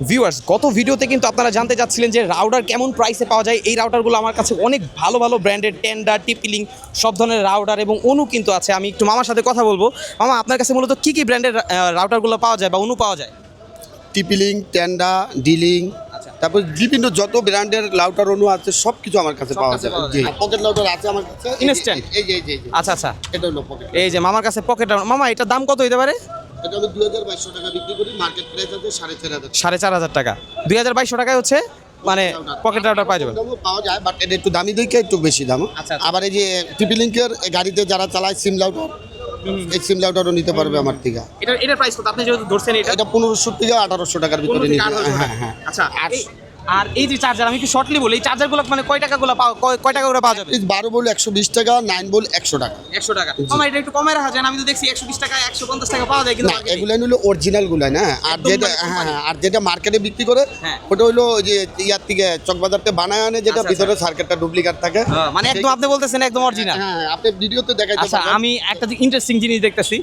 Viewers গত ভিডিওতে কিন্তু আপনারা জানতে চাচ্ছিলেন যে রাউডার কেমন প্রাইসে পাওয়া যায়। এই রাউটারগুলো আমার কাছে অনেক ভালো ভালো ব্র্যান্ডের টেন্ডার টিপিলিং সব ধরনের রাউডার এবং অনু কিন্তু আছে। আমি একটু মামার সাথে কথা বলব। মামা আপনার কাছে মূলত কী কী ব্র্যান্ডের রাউটারগুলো পাওয়া যায় বা অনু পাওয়া যায়? টিপিলিং টেন্ডা ডিলিং আচ্ছা। তারপর বিভিন্ন যত ব্র্যান্ডের লাউটার অনু আছে সব কিছু আমার কাছে পাওয়া যায়। জি। পকেট লাউটার আছে আমার কাছে। এই যে- Instant? এই যে এই যে আচ্ছা আচ্ছা। এটা হলো পকেট এই যে মামার কাছে পকেট মামা এটার দাম কত হতে পারে? এটা আমি দুই হাজার বাইশশো টাকা বিক্রি করি মার্কেট প্রাইস আছে সাড়ে চার হাজার সাড়ে চার হাজার টাকা। দুই হাজার বাইশশো টাকায় হচ্ছে মানে পকেট রাউটার পাওয়া যাবে। পাওয়া যায় বাট এটা একটু দামি দিকে একটু বেশি দাম। আচ্ছা, আচ্ছা। আবার এই যে টিপিলিংকের গাড়িতে যারা চালায় সিম রাউটার এই সিম লাউটারও নিতে পারবে আমার থেকে। এটা এটা প্রাইস কত? আপনি যেহেতু ধরছেন এটা? এটা পনেরোশো থেকে আঠারোশো টাকার ভিতরে নিতে হ্যাঁ হ্যাঁ। আচ্ছা আর এই যে চার্জার আমি একটু শর্টলি বলি এই চার্জারগুলো মানে কয় টাকাগুলো পাওয়া কয়- টাকা করে পাওয়া যাবে? বারো বল একশো বিশ টাকা নাইন বল একশো টাকা। একশো টাকা। আমার এটা একটু কমে রাখা যায় আমি তো দেখছি একশো বিশ টাকা একশো পঞ্চাশ টাকা পাওয়া যায় কিন্তু এগুলো হলো অরিজিনালগুলো না? আর যেটা মানে হ্যাঁ হ্যাঁ আর যেটা মার্কেটে বিক্রি করে হ্যাঁ। ওটা হলো যে ইয়ার থেকে চকবাজারতে বানায় আনে যেটা আচ্ছা, ভিতরে সার্কিটটা ডুপ্লিকেট থাকে। হ্যাঁ, মানে একদম আপনি বলতেছেন একদম অরিজিনাল হ্যাঁ আপনি ভিডিওতে দেখাইতে আচ্ছা আমি একটা ইন্টারেস্টিং জিনিস দেখতেছি।